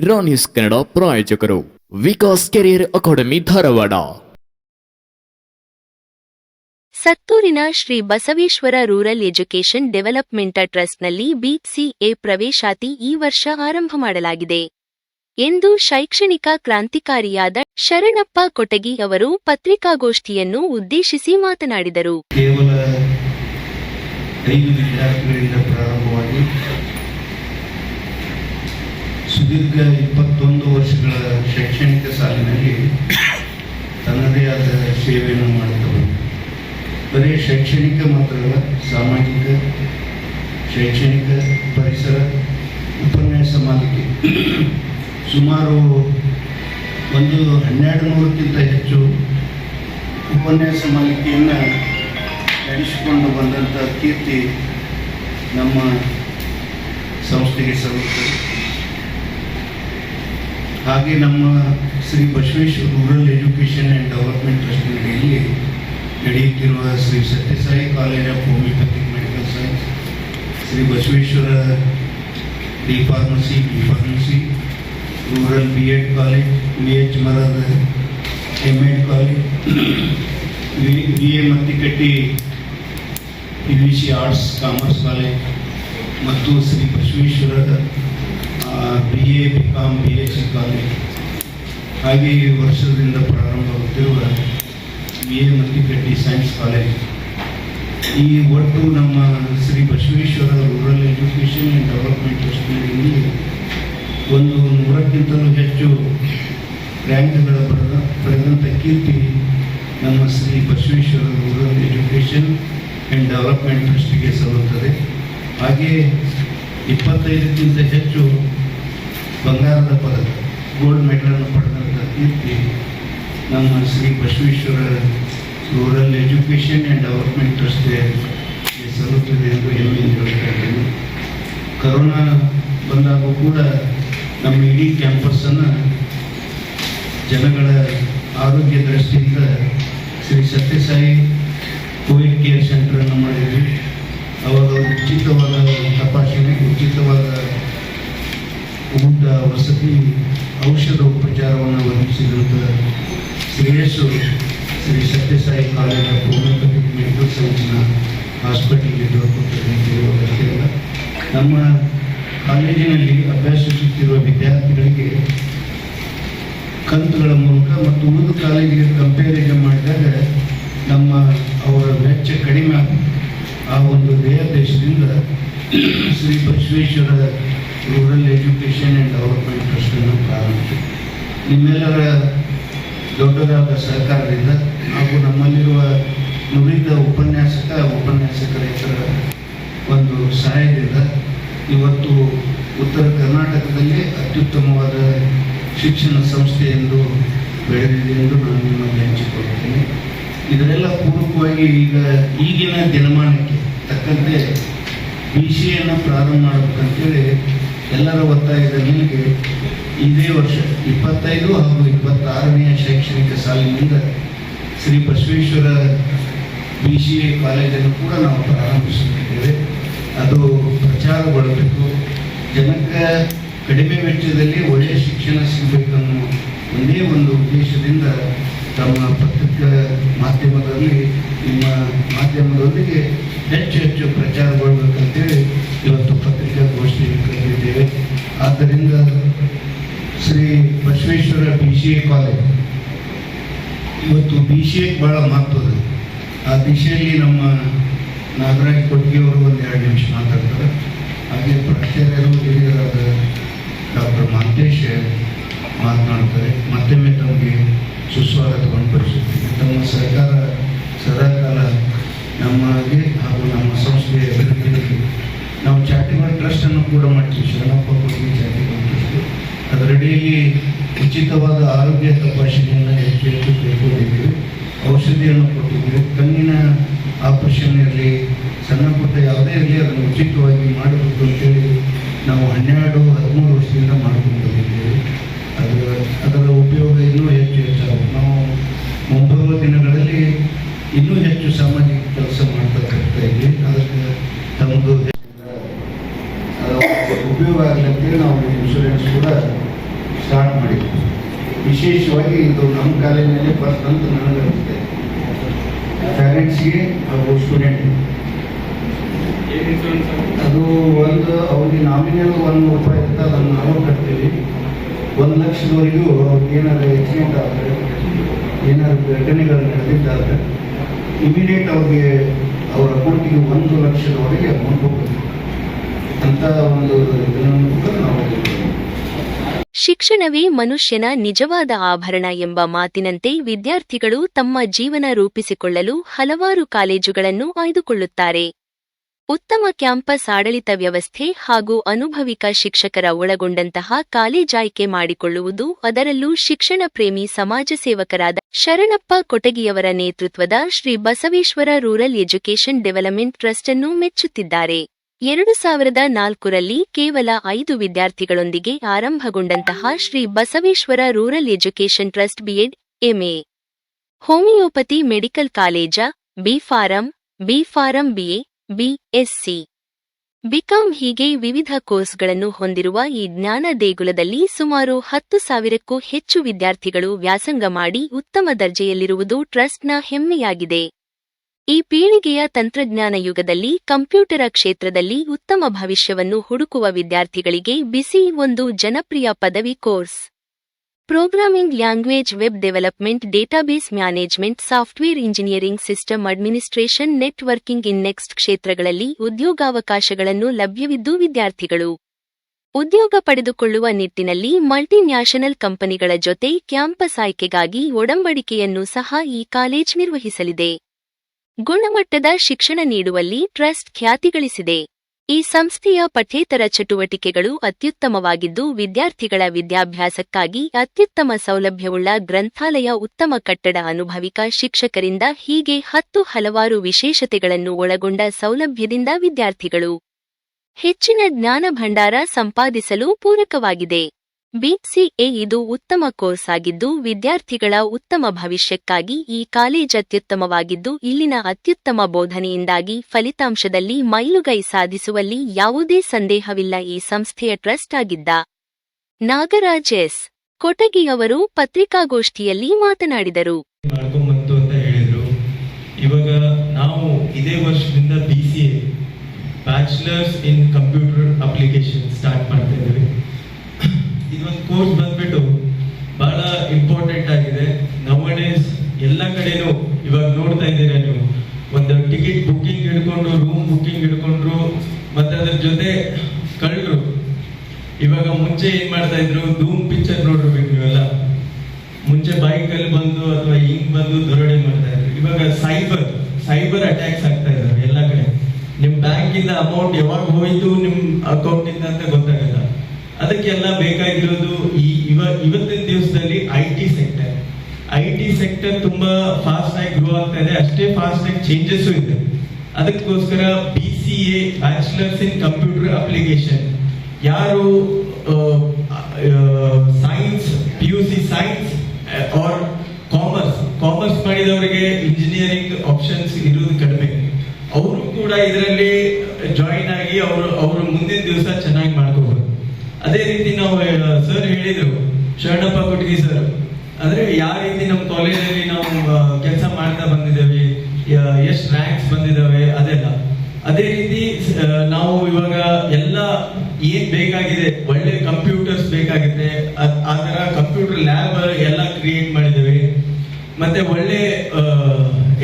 ರಾ news Kannada ಪ್ರಾಯೋಜಕರು Vikas career academy Dharwad. ಸತ್ತೂರಿನ Shri Basaveshwara rural education development ಟ್ರಸ್ಟ್ನಲ್ಲಿ BCA ಪ್ರವೇಶಾತಿ ಈ ವರ್ಷ ಆರಂಭ ಮಾಡಲಾಗಿದೆ. ಎಂದು ಶೈಕ್ಷಣಿಕ ಕ್ರಾಂತಿಕಾರಿಯಾದ ಶರಣಪ್ಪ ಕೊಟಗಿ ಅವರು ಪತ್ರಿಕಾಗೋಷ್ಠಿಯನ್ನು ಉದ್ದೇಶಿಸಿ ಮಾತನಾಡಿದರು ಕೇವಲ ಐದು ವಿದ್ಯಾರ್ಥಿಗಳಿಂದ ಪ್ರಾರಂಭವಾಗಿ ಸುದೀರ್ಘ ಇಪ್ಪತ್ತೊಂದು ವರ್ಷಗಳ ಶೈಕ್ಷಣಿಕ ಸಾಲಿನಲ್ಲಿ ತನ್ನದೇ ಆದ ಸೇವೆಯನ್ನು ಮಾಡುತ್ತಾ ಬರೀ ಶೈಕ್ಷಣಿಕ ಮಾತ್ರವಲ್ಲ, ಸಾಮಾಜಿಕ, ಶೈಕ್ಷಣಿಕ ಪರಿಸರ, ಉಪನ್ಯಾಸ ಮಾಲಿಕೆ ಸುಮಾರು ಒಂದು ಹನ್ನೆರಡು ನೂರಕ್ಕಿಂತ ಹೆಚ್ಚು ಉಪನ್ಯಾಸ ಮಾಲಿಕೆಯನ್ನು ನಡೆಸಿಕೊಂಡು ಬಂದಂಥ ಕೀರ್ತಿ ನಮ್ಮ ಸಂಸ್ಥೆಗೆ ಸಲ್ಲುತ್ತದೆ. ಹಾಗೆ ನಮ್ಮ Shri Basaveshwara rural education and development ಟ್ರಸ್ಟ್ನಲ್ಲಿ ನಡೆಯುತ್ತಿರುವ Shri Sathya Sai college of homoeopathic medical science Shri Basaveshwara D pharmacy B pharmacy rural B Ed college V H ಮರದ M Ed college V B A Mattikatti P V C arts commerce college ಮತ್ತು Shri Basaveshwara B A B Com B H C college ಹಾಗೆ ಈ ವರ್ಷದಿಂದ ಪ್ರಾರಂಭವಾಗುತ್ತಿರುವ B A Mattikatti science college ಈ ಒಟ್ಟು ನಮ್ಮ Shri Basaveshwara rural education and development ಟ್ರಸ್ಟ್ನಲ್ಲಿ ಒಂದು ನೂರಕ್ಕಿಂತಲೂ ಹೆಚ್ಚು ರ್ಯಾಂಕ್ಗಳ ಬರೆದ ಪಡೆದಂಥ ಕೀರ್ತಿ ನಮ್ಮ Shri Basaveshwara rural education and development ಟ್ರಸ್ಟಿಗೆ ಸಲ್ಲುತ್ತದೆ. ಹಾಗೆಯೇ ಇಪ್ಪತ್ತೈದಕ್ಕಿಂತ ಹೆಚ್ಚು ಬಂಗಾರದ ಪದಕ ಗೋಲ್ಡ್ ಮೆಡಲನ್ನು ಪಡೆದಂಥ ಕೀರ್ತಿ ನಮ್ಮ Shri Basaveshwara rural education and development ಟ್ರಸ್ಟ್ಗೆ ಸಲ್ಲುತ್ತದೆ ಎಂದು ಹೆಮ್ಮೆಯಿಂದ ಹೇಳ್ತಾ ಇದ್ದೇನೆ. ಕರೋನಾ ಬಂದಾಗ ಕೂಡ ನಮ್ಮ ಇಡೀ ಕ್ಯಾಂಪಸ್ಸನ್ನು ಜನಗಳ ಆರೋಗ್ಯ ದೃಷ್ಟಿಯಿಂದ ಶ್ರೀ ಸತ್ಯಸಾಯಿ ಕೋವಿಡ್ ಕೇರ್ ಸೆಂಟರನ್ನು ಮಾಡಿದ್ವಿ. ಅವರು ಉಚಿತವಾದ ತಪಾಸಣೆ, ಉಚಿತವಾದ ಊಟ ವಸತಿ ಔಷಧ ಉಪಚಾರವನ್ನು ಒದಗಿಸಿದಂಥ ಶ್ರೇಯಸ್ಸು Shri Sathya Sai college of homeopathic medical ಸೈನ್ಸ್ನ ಹಾಸ್ಪಿಟಲ್ಗೆ ದೊರಕುತ್ತದೆ ಹೇಳುವ ನಮ್ಮ ಕಾಲೇಜಿನಲ್ಲಿ ಅಭ್ಯಾಸಿಸುತ್ತಿರುವ ವಿದ್ಯಾರ್ಥಿಗಳಿಗೆ ಕಂತುಗಳ ಮೂಲಕ ಮತ್ತು ಉಳಿದ ಕಾಲೇಜಿಗೆ ಕಂಪೇರಿಸನ್ ಮಾಡಿದಾಗ ನಮ್ಮ ಅವರ ವೆಚ್ಚ ಕಡಿಮೆ ಆ ಒಂದು ದೇಶದಿಂದ Shri Basaveshwara rural education and development ಟ್ರಸ್ಟನ್ನು ಪ್ರಾರಂಭಿಸಿ ನಿಮ್ಮೆಲ್ಲರ ದೊಡ್ಡದಾದ ಸಹಕಾರದಿಂದ ಹಾಗೂ ನಮ್ಮಲ್ಲಿರುವ ನುರಿತ ಉಪನ್ಯಾಸಕ ಉಪನ್ಯಾಸಕರೇತರ ಒಂದು ಸಹಾಯದಿಂದ ಇವತ್ತು ಉತ್ತರ ಕರ್ನಾಟಕದಲ್ಲಿ ಅತ್ಯುತ್ತಮವಾದ ಶಿಕ್ಷಣ ಸಂಸ್ಥೆ ಎಂದು ಬೆಳೆದಿದೆ ಎಂದು ನಾನು ನಿಮ್ಮಲ್ಲಿ ಹಂಚಿಕೊಳ್ಳುತ್ತೇನೆ. ಇದರೆಲ್ಲ ಪೂರ್ವಕವಾಗಿ ಈಗ ಈಗಿನ ದಿನಮಾನಕ್ಕೆ ತಕ್ಕಂತೆ ಬಿ ಸಿ ಎನ್ನು ಪ್ರಾರಂಭ ಮಾಡಬೇಕಂತೇಳಿ ಎಲ್ಲರ ಒತ್ತಾಯದ ಮೇರೆಗೆ ಇದೇ ವರ್ಷ ಇಪ್ಪತ್ತೈದು ಹಾಗೂ ಇಪ್ಪತ್ತಾರನೆಯ ಶೈಕ್ಷಣಿಕ ಸಾಲಿನಿಂದ Shri Basaveshwara B C A ಕಾಲೇಜನ್ನು ಕೂಡ ನಾವು ಪ್ರಾರಂಭಿಸುತ್ತಿದ್ದೇವೆ. ಅದು ಪ್ರಚಾರಗೊಳ್ಳಬೇಕು. ಜನಕ್ಕೆ ಕಡಿಮೆ ವೆಚ್ಚದಲ್ಲಿ ಒಳ್ಳೆಯ ಶಿಕ್ಷಣ ಸಿಗಬೇಕನ್ನೋ ಒಂದೇ ಒಂದು ಉದ್ದೇಶದಿಂದ ತಮ್ಮ ಪತ್ರಿಕಾ ಮಾಧ್ಯಮದಲ್ಲಿ, ನಿಮ್ಮ ಮಾಧ್ಯಮದೊಂದಿಗೆ ಹೆಚ್ಚು ಹೆಚ್ಚು ಪ್ರಚಾರಗೊಳ್ಬೇಕಂತೇಳಿ ಇವತ್ತು ಕರೆದಿದ್ದೇವೆ ಆದ್ದರಿಂದ Shri Basaveshwara B C A college ಇವತ್ತು ಬಿ ಸಿ ಎ ಭಾಳ ಮಹತ್ವದ ಆ ದಿಶೆಯಲ್ಲಿ ನಮ್ಮ ನಾಗರಾಜ್ ಕೊಟ್ಟಿಗೆ ಅವರು ಒಂದು ಎರಡು ನಿಮಿಷ ಮಾತಾಡ್ತಾರೆ. ಹಾಗೆ ಪ್ರಾಚಾರ್ಯರು ಹಿರಿಯರಾದ ಡಾಕ್ಟರ್ ಮಹಂತೇಶ್ ಮಾತನಾಡ್ತಾರೆ. ಮತ್ತೊಮ್ಮೆ ತಮಗೆ ಸುಸ್ವಾಗತವನ್ನು ಪಡಿಸುತ್ತೀನಿ. ತಮ್ಮ ಸರ್ಕಾರ ಸದಾಕಾಲ ನಮಗೆ ಹಾಗೂ ನಮ್ಮ ಸಂಸ್ಥೆಯ ಅಭಿವೃದ್ಧಿಯಲ್ಲಿ ನಾವು ಚಾರಿಟಬಲ್ ಟ್ರಸ್ಟನ್ನು ಕೂಡ ಮಾಡ್ತೀವಿ. ಶರಣಪ್ಪ ಅದರಡಿಯಲ್ಲಿ ಉಚಿತವಾದ ಆರೋಗ್ಯ ತಪಾಸಣೆಯನ್ನು ಹೆಚ್ಚು ಹೆಚ್ಚು ಕೈಗೊಂಡಿದ್ದೀವಿ ಔಷಧಿಯನ್ನು ಕೊಟ್ಟಿದ್ದೀವಿ. ಕಣ್ಣಿನ ಆಪರೇಷನ್ ಇರಲಿ ಸಣ್ಣ ಪುಟ್ಟ ಯಾವುದೇ ಇರಲಿ, ಅದನ್ನು ಉಚಿತವಾಗಿ ಮಾಡಬೇಕು ಅಂತೇಳಿ ನಾವು ಹನ್ನೆರಡು, ಹದಿಮೂರು ವರ್ಷದಿಂದ ಮಾಡ್ಕೊಂಡು ಬಂದಿದ್ದೇವೆ ಅದು ಅದರ ಉಪಯೋಗ ಇನ್ನೂ ಹೆಚ್ಚು ಹೆಚ್ಚಾಗ ನಾವು ಮುಂಬರುವ ದಿನಗಳಲ್ಲಿ ಇನ್ನೂ ಹೆಚ್ಚು ಸಾಮಾಜಿಕ ಕೆಲಸ ಮಾಡ್ತಕ್ಕಂಥ ಇಲ್ಲಿ ಅದಕ್ಕೆ ತಮ್ಮದು ಉಪಯೋಗ ಆಗಲಿ ಅಂತೇಳಿ ನಾವು ಇನ್ಶೂರೆನ್ಸ್ ಕೂಡ ವಿಶೇಷವಾಗಿ ಇದು ನಮ್ಮ ಕಾಲೇಜಿನಲ್ಲಿ ಫಸ್ಟ್ ಅಂತ ನನಗೆ ಅನಿಸುತ್ತೆ ಪ್ಯಾರೆಂಟ್ಸ್ಗೆ ಹಾಗೂ ಸ್ಟೂಡೆಂಟ್ ಅದು? ಒಂದು ಅವ್ರಿಗೆ ನಾಮಿನಲ್ ಒಂದು ರೂಪಾಯಿ ಇರುತ್ತೆ ಅದನ್ನು ನಾವು ಕಟ್ತೀವಿ. ಒಂದು ಲಕ್ಷದವರೆಗೂ ಅವ್ರಿಗೆ ಏನಾದ್ರು ಆಕ್ಸಿಡೆಂಟ್ ಆದರೆ ಏನಾದ್ರು ಘಟನೆಗಳು ನಡೆದಿದ್ದಾದರೆ ಇಮಿಡಿಯೇಟ್ ಅವ್ರಿಗೆ ಅವ್ರ ಅಕೌಂಟಿಗೆ ಒಂದು ಲಕ್ಷದವರೆಗೆ ಅಮೌಂಟ್ ಹೋಗುತ್ತೆ. ಅಂತ ಒಂದು ಇದನ್ನು ನಾವು ಶಿಕ್ಷಣವೇ ಮನುಷ್ಯನ ನಿಜವಾದ ಆಭರಣ ಎಂಬ ಮಾತಿನಂತೆ ವಿದ್ಯಾರ್ಥಿಗಳು ತಮ್ಮ ಜೀವನ ರೂಪಿಸಿಕೊಳ್ಳಲು ಹಲವಾರು ಕಾಲೇಜುಗಳನ್ನು ಆಯ್ದುಕೊಳ್ಳುತ್ತಾರೆ. ಉತ್ತಮ ಕ್ಯಾಂಪಸ್ ಆಡಳಿತ ವ್ಯವಸ್ಥೆ ಹಾಗೂ ಅನುಭವಿಕ ಶಿಕ್ಷಕರ ಒಳಗೊಂಡಂತಹ ಕಾಲೇಜ್ ಆಯ್ಕೆ ಮಾಡಿಕೊಳ್ಳುವುದು ಅದರಲ್ಲೂ ಶಿಕ್ಷಣ ಪ್ರೇಮಿ ಸಮಾಜ ಸೇವಕರಾದ ಶರಣಪ್ಪ ಕೊಟಗಿಯವರ ನೇತೃತ್ವದ Shri Basaveshwara rural education development trust ಅನ್ನು ಮೆಚ್ಚುತ್ತಿದ್ದಾರೆ. ಎರಡು ಸಾವಿರದ ನಾಲ್ಕರಲ್ಲಿ ಕೇವಲ ಐದು ವಿದ್ಯಾರ್ಥಿಗಳೊಂದಿಗೆ ಆರಂಭಗೊಂಡಂತಹ Shri Basaveshwara rural education trust B Ed, M A. Homeopathy medical college, B pharm B A B Sc B Com ಹೀಗೆ ವಿವಿಧ ಕೋರ್ಸ್ಗಳನ್ನು ಹೊಂದಿರುವ ಈ ಜ್ಞಾನ ದೇಗುಲದಲ್ಲಿ ಸುಮಾರು ಹತ್ತು ಸಾವಿರಕ್ಕೂ ಹೆಚ್ಚು ವಿದ್ಯಾರ್ಥಿಗಳು ವ್ಯಾಸಂಗ ಮಾಡಿ ಉತ್ತಮ ದರ್ಜೆಯಲ್ಲಿರುವುದು ಟ್ರಸ್ಟ್ನ ಹೆಮ್ಮೆಯಾಗಿದೆ. ಈ ಪೀಳಿಗೆಯ ತಂತ್ರಜ್ಞಾನ ಯುಗದಲ್ಲಿ ಕಂಪ್ಯೂಟರ ಕ್ಷೇತ್ರದಲ್ಲಿ ಉತ್ತಮ ಭವಿಷ್ಯವನ್ನು ಹುಡುಕುವ ವಿದ್ಯಾರ್ಥಿಗಳಿಗೆ ಬಿಸಿ ಒಂದು ಜನಪ್ರಿಯ ಪದವಿ course. Programming language web development database management software engineering system administration networking in next ಕ್ಷೇತ್ರಗಳಲ್ಲಿ ಉದ್ಯೋಗಾವಕಾಶಗಳನ್ನು ಲಭ್ಯವಿದ್ದು ವಿದ್ಯಾರ್ಥಿಗಳು. ಉದ್ಯೋಗ ಪಡೆದುಕೊಳ್ಳುವ ನಿಟ್ಟಿನಲ್ಲಿ ಮಲ್ಟಿನ್ಯಾಷನಲ್ ಕಂಪನಿಗಳ ಜೊತೆ ಕ್ಯಾಂಪಸ್ ಆಯ್ಕೆಗಾಗಿ ಒಡಂಬಡಿಕೆಯನ್ನು ಸಹ ಈ ಕಾಲೇಜ್ ನಿರ್ವಹಿಸಲಿದೆ. ಗುಣಮಟ್ಟದ ಶಿಕ್ಷಣ ನೀಡುವಲ್ಲಿ ಟ್ರಸ್ಟ್ ಖ್ಯಾತಿಗಳಿಸಿದೆ. ಈ ಸಂಸ್ಥೆಯ ಪಠ್ಯೇತರ ಚಟುವಟಿಕೆಗಳು ಅತ್ಯುತ್ತಮವಾಗಿದ್ದು, ವಿದ್ಯಾರ್ಥಿಗಳ ವಿದ್ಯಾಭ್ಯಾಸಕ್ಕಾಗಿ ಅತ್ಯುತ್ತಮ ಸೌಲಭ್ಯವುಳ್ಳ ಗ್ರಂಥಾಲಯ ಉತ್ತಮ ಕಟ್ಟಡ ಅನುಭವಿಕ ಶಿಕ್ಷಕರಿಂದ ಹೀಗೆ ಹತ್ತು ಹಲವಾರು ವಿಶೇಷತೆಗಳನ್ನು ಒಳಗೊಂಡ ಸೌಲಭ್ಯದಿಂದ ವಿದ್ಯಾರ್ಥಿಗಳು ಹೆಚ್ಚಿನ ಜ್ಞಾನ ಭಂಡಾರ ಸಂಪಾದಿಸಲು ಪೂರಕವಾಗಿದೆ. ಬಿಸಿಎ ಇದು ಉತ್ತಮ ಕೋರ್ಸ್ ಆಗಿದ್ದು, ವಿದ್ಯಾರ್ಥಿಗಳ ಉತ್ತಮ ಭವಿಷ್ಯಕ್ಕಾಗಿ ಈ ಕಾಲೇಜ್ ಅತ್ಯುತ್ತಮವಾಗಿದ್ದು ಇಲ್ಲಿನ ಅತ್ಯುತ್ತಮ ಬೋಧನೆಯಿಂದಾಗಿ ಫಲಿತಾಂಶದಲ್ಲಿ ಮೈಲುಗೈ ಸಾಧಿಸುವಲ್ಲಿ ಯಾವುದೇ ಸಂದೇಹವಿಲ್ಲ ಈ ಸಂಸ್ಥೆಯ ಟ್ರಸ್ಟ್ ಆಗಿದ್ದ. ನಾಗರಾಜ್ ಎಸ್. ಕೊಟಗಿಯವರು ಪತ್ರಿಕಾಗೋಷ್ಠಿಯಲ್ಲಿ ಮಾತನಾಡಿದರು. ಇವಾಗ ನಾವು ಇದೇ ವರ್ಷದಿಂದ bachelors in computer application start ಮಾಡ್ತಾ ಇದೊಂದು ಕೋರ್ಸ್ ಬಂದ್ಬಿಟ್ಟು ಬಹಳ ಇಂಪಾರ್ಟೆಂಟ್ ಆಗಿದೆ. ನವಡೇಸ್ ಎಲ್ಲ ಕಡೆನೂ ಇವಾಗ ನೋಡ್ತಾ ಇದ್ದೀರಾ ನೀವು? ಒಂದು ಟಿಕೆಟ್ ಬುಕ್ಕಿಂಗ್ ಹಿಡ್ಕೊಂಡು, ರೂಮ್ ಬುಕ್ಕಿಂಗ್ ಹಿಡ್ಕೊಂಡ್ರು, ಮತ್ತೆ ಅದ್ರ ಜೊತೆ ಕಳ್ಳರು. ಇವಾಗ ಮುಂಚೆ ಏನ್ ಮಾಡ್ತಾ ಇದ್ರು? ಧೂಮ್ ಪಿಕ್ಚರ್ ನೋಡಿರ್ಬೇಕು ನೀವೆಲ್ಲ. ಮುಂಚೆ ಬೈಕ್ ಅಲ್ಲಿ ಬಂದು ಅಥವಾ ಹಿಂಗ್ ಬಂದು ದೊರಡೆ ಮಾಡ್ತಾ ಇದ್ರು. ಇವಾಗ ಸೈಬರ್ ಸೈಬರ್ ಅಟ್ಯಾಕ್ಸ್ ಆಗ್ತಾ ಇದಾವೆ ಎಲ್ಲ ಕಡೆ. ನಿಮ್ ಬ್ಯಾಂಕ್ ಇಂದ ಅಮೌಂಟ್ ಯಾವಾಗ ಹೋಯ್ತು, ನಿಮ್ ಅಕೌಂಟ್ ಇಂದ ಅಂತ ಗೊತ್ತಾಗಲ್ಲ. ಅದಕ್ಕೆಲ್ಲ ಬೇಕಾಗಿರೋದು ಈ ಇವ, ಇವತ್ತಿನ ದಿವಸದಲ್ಲಿ I T sector I T sector ತುಂಬಾ ಫಾಸ್ಟ್ ಆಗಿ ಗ್ರೋ ಆಗ್ತಾ ಇದೆ. ಅಷ್ಟೇ ಫಾಸ್ಟ್ ಆಗಿ ಚೇಂಜಸ್ ಇದೆ. ಅದಕ್ಕೋಸ್ಕರ B C A bachelors in computer application ಯಾರು science P U C science or commerce commerce ಮಾಡಿದವರಿಗೆ ಇಂಜಿನಿಯರಿಂಗ್ ಆಪ್ಷನ್ಸ್ ಇರುವುದು ಕಡಿಮೆ. ಅವರು ಕೂಡ ಇದರಲ್ಲಿ ಜಾಯಿನ್ ಆಗಿ ಅವರು ಅವರು ಮುಂದಿನ ದಿವಸ ಚೆನ್ನಾಗಿ ಅದೇ ರೀತಿ ನಾವು ಸರ್ ಹೇಳಿದ್ರು, ಶರಣಪ್ಪ ಕೊಟ್ಟಿಗೆ ಸರ್ ಅಂದ್ರೆ ಯಾವ ರೀತಿ ನಮ್ಮ ಕಾಲೇಜಲ್ಲಿ ನಾವು ಕೆಲಸ ಮಾಡ್ತಾ ಬಂದಿದ್ದೇವೆ ಎಷ್ಟು ರ್ಯಾಂಕ್ಸ್ ಬಂದಿದ್ದಾವೆ ಅದೆಲ್ಲ. ಅದೇ ರೀತಿ ನಾವು ಇವಾಗ ಎಲ್ಲ ಏನ್ ಬೇಕಾಗಿದೆ, ಒಳ್ಳೆ ಕಂಪ್ಯೂಟರ್ಸ್ ಬೇಕಾಗಿದೆ ಆ ಕಂಪ್ಯೂಟರ್ ಲ್ಯಾಬ್ ಎಲ್ಲ ಕ್ರಿಯೇಟ್ ಮಾಡಿದ್ದೇವೆ. ಮತ್ತೆ ಒಳ್ಳೆ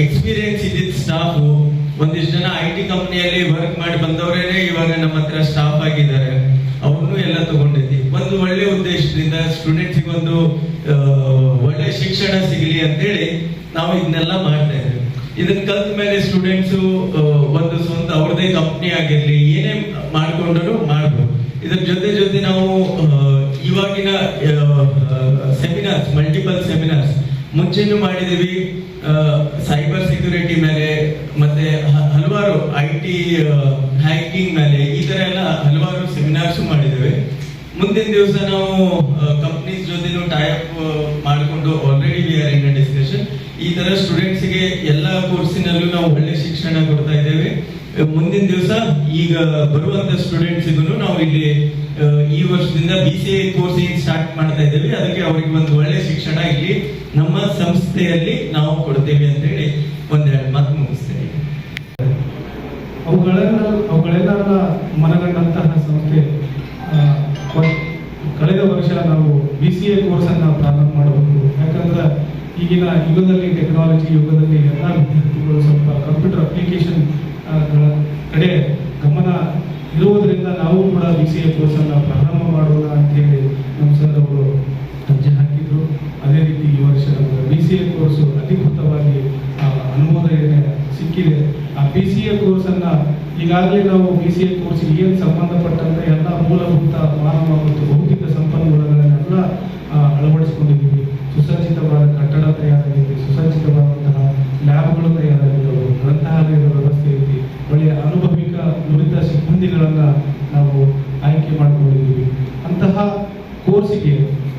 ಎಕ್ಸ್ಪೀರಿಯನ್ಸ್ ಇದ್ದಿದ್ದ ಸ್ಟಾಫ್ ಒಂದಿಷ್ಟು ಜನ ಐ ಟಿ ಕಂಪ್ನಿಯಲ್ಲಿ ವರ್ಕ್ ಮಾಡಿ ಬಂದವರೇನೆ ಇವಾಗ ನಮ್ಮ ಹತ್ರ ಸ್ಟಾಫ್ ಆಗಿದ್ದಾರೆ. ಅವ್ರನ್ನೂ ಎಲ್ಲ ತಗೊಂಡಿದ್ವಿ. ಒಂದು ಒಳ್ಳೆ ಉದ್ದೇಶದಿಂದ ಸ್ಟೂಡೆಂಟ್ಸಿಗೆ ಒಂದು ಒಳ್ಳೆ ಶಿಕ್ಷಣ ಸಿಗಲಿ ಅಂತೇಳಿ ನಾವು ಇದನ್ನೆಲ್ಲ ಮಾಡ್ತಾ ಇದ್ದೇವೆ ಇದನ್ನ ಕಲ್ತ ಮೇಲೆ ಸ್ಟೂಡೆಂಟ್ಸ್ ಒಂದು ಸ್ವಂತ ಅವ್ರದೇ ಕಂಪ್ನಿ ಆಗಿರ್ಲಿ, ಏನೇ ಮಾಡ್ಕೊಂಡರೂ ಮಾಡ್ಬೋದು. ಇದ್ರ ಜೊತೆ ಜೊತೆ ನಾವು ಇವಾಗಿನ ಸೆಮಿನಾರ್ಸ್ ಮಲ್ಟಿಪಲ್ ಸೆಮಿನಾರ್ಸ್ ಮುಂಚೆನೂ ಮಾಡಿದೀವಿ ಸೈಬರ್ ಸೆಕ್ಯೂರಿಟಿ ಮೇಲೆ ಮತ್ತೆ ಹ- ಹಲವಾರು ಐ ಟಿ ಹ್ಯಾಕಿಂಗ್ ಮೇಲೆ ಈ ತರ ಎಲ್ಲ ಹಲವಾರು ಸೆಮಿನಾರ್ಸ್ ಮಾಡಿದ್ದೇವೆ. ಮುಂದಿನ ದಿವಸ ನಾವು ಕಂಪ್ನೀಸ್ ಜೊತೆ ಟೈಅಪ್ ಮಾಡಿಕೊಂಡು already we are in discussion ಈ ತರ ಸ್ಟೂಡೆಂಟ್ಸ್ಗೆ ಎಲ್ಲ ಕೋರ್ಸಿನಲ್ಲೂ ನಾವು ಒಳ್ಳೆ ಶಿಕ್ಷಣ ಕೊಡ್ತಾ ಇದ್ದೇವೆ. ಮುಂದಿನ ದಿವಸ ಈಗ ಬರುವಂತ ಸ್ಟೂಡೆಂಟ್ಸ್ ನಾವು ಇಲ್ಲಿ ಈ ವರ್ಷದಿಂದ B C A course start ಮಾಡ್ತಾ ಇದ್ದೇವೆ. ಅದಕ್ಕೆ ಅವರಿಗೆ ಒಂದು ಒಳ್ಳೆ ಶಿಕ್ಷಣ ಇಲ್ಲಿ ನಮ್ಮ ಸಂಸ್ಥೆಯಲ್ಲಿ ನಾವು ಕೊಡ್ತೇವೆ ಅವುಗಳೆಲ್ಲರ ಮನಗಂಡಂತಹ ಸಂಸ್ಥೆ ಕಳೆದ ವರ್ಷ ನಾವು ಬಿ ಸಿ ಎ ಕೋರ್ಸನ್ನು ಪ್ರಾರಂಭ ಮಾಡಬಹುದು ಯಾಕಂದ್ರೆ ಈಗಿನ ಯುಗದಲ್ಲಿ ಟೆಕ್ನಾಲಜಿ ಯುಗದಲ್ಲಿ ಎಲ್ಲ ವಿದ್ಯಾರ್ಥಿಗಳು ಸ್ವಲ್ಪ ಕಂಪ್ಯೂಟರ್ ಅಪ್ಲಿಕೇಶನ್ ಕಡೆ ಗಮನ ಇರುವುದರಿಂದ ನಾವು ಕೂಡ ಬಿ ಸಿ ಎ ಕೋರ್ಸನ್ನು ಪ್ರಾರಂಭ ಮಾಡೋಣ ಅಂತೇಳಿ ನಮ್ಮ ಸರ್ ಅವರು ಅರ್ಜಿ ಹಾಕಿದ್ರು ಅದೇ ರೀತಿ ಈ ವರ್ಷ ಬಿ ಸಿ ಎ ಕೋರ್ಸು ಅಧಿಕೃತವಾಗಿ ಆ, ಅನುಮೋದನೆ ಸಿಕ್ಕಿದೆ ಆ ಬಿ ಸಿ ಎ ಕೋರ್ಸನ್ನು ಈಗಾಗಲೇ ನಾವು ಬಿ ಸಿ ಎ ಕೋರ್ಸ್ ಏನು ಸಂಬಂಧಪಟ್ಟಂತ ಎಲ್ಲ ಮೂಲಭೂತ ಮಾನವ ಮತ್ತು ಭೌತಿಕ ಸಂಪನ್ಮೂಲಗಳನ್ನೆಲ್ಲ ಆ, ಅಳವಡಿಸಿಕೊಂಡಿದ್ದೀವಿ ಸುಸಜ್ಜಿತವಾದ ಕಟ್ಟಡ ತಯಾರಾಗಿದೆ ಸುಸಜ್ಜಿತವಾದಂತಹ ಲ್ಯಾಬ್ಗಳು ತಯಾರಾಗಿದ್ದವು ಗ್ರಂಥಾಲಯದ ವ್ಯವಸ್ಥೆ ಐತಿ ಒಳ್ಳೆಯ ಅನುಭವಿಕ ನುರಿತ ಸಿಬ್ಬಂದಿಗಳನ್ನು ನಾವು ಆಯ್ಕೆ ಮಾಡಿಕೊಂಡಿದ್ದೀವಿ ಅಂತಹ ಕೋರ್ಸಿಗೆ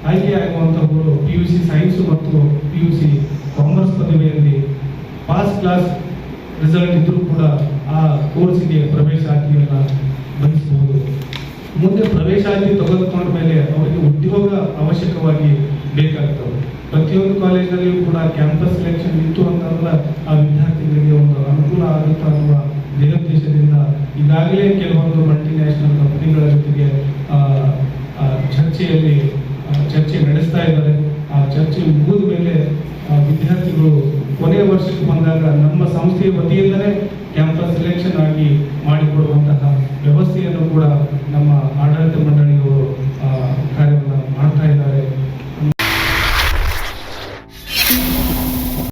ಆಯ್ಕೆ ಆಗುವಂತಹವರು ಪಿ ಯು ಸಿ ಸೈನ್ಸ್ ಮತ್ತು ಪಿ ಯು ಸಿ ಕಾಮರ್ಸ್ ಪದವಿಯಲ್ಲಿ ಪಾಸ್ ಕ್ಲಾಸ್ ರಿಸಲ್ಟ್ ಇದ್ರೂ ಕೂಡ ಆ ಕೋರ್ಸಿಗೆ ಪ್ರವೇಶಾತಿಯನ್ನು ಬಯಸಬಹುದು ಮುಂದೆ ಪ್ರವೇಶಾತಿ ತೆಗೆದುಕೊಂಡ ಮೇಲೆ ಅವರಿಗೆ ಉದ್ಯೋಗ ಅವಶ್ಯಕವಾಗಿ ಬೇಕಾಗ್ತವೆ ಪ್ರತಿಯೊಂದು ಕಾಲೇಜಲ್ಲಿಯೂ ಕೂಡ ಕ್ಯಾಂಪಸ್ ಸೆಲೆಕ್ಷನ್ ಇತ್ತು ಅಂತಂದ್ರೆ ಆ ವಿದ್ಯಾರ್ಥಿಗಳಿಗೆ ಒಂದು ಅನುಕೂಲ ಆಗುತ್ತೆ ಅನ್ನುವ ನಿರುದ್ದೇಶದಿಂದ ಈಗಾಗಲೇ ಕೆಲವೊಂದು ಮಲ್ಟಿ ನ್ಯಾಷನಲ್ ಕಂಪನಿಗಳ ಜೊತೆಗೆ ಚರ್ಚೆಯಲ್ಲಿ ಚರ್ಚೆ ನಡೆಸ್ತಾ ಇದ್ದಾರೆ. ಆ ಚರ್ಚೆ ಮುಗಿದ ಮೇಲೆ ವಿದ್ಯಾರ್ಥಿಗಳು ಕೊನೆಯ ವರ್ಷಕ್ಕೆ ಬಂದಾಗ ನಮ್ಮ ಸಂಸ್ಥೆಯ ವತಿಯಿಂದಲೇ ಕ್ಯಾಂಪಸ್ ಸೆಲೆಕ್ಷನ್ ಆಗಿ ಮಾಡಿಕೊಡುವಂತಹ ವ್ಯವಸ್ಥೆಯನ್ನು ಕೂಡ ನಮ್ಮ ಆಡಳಿತ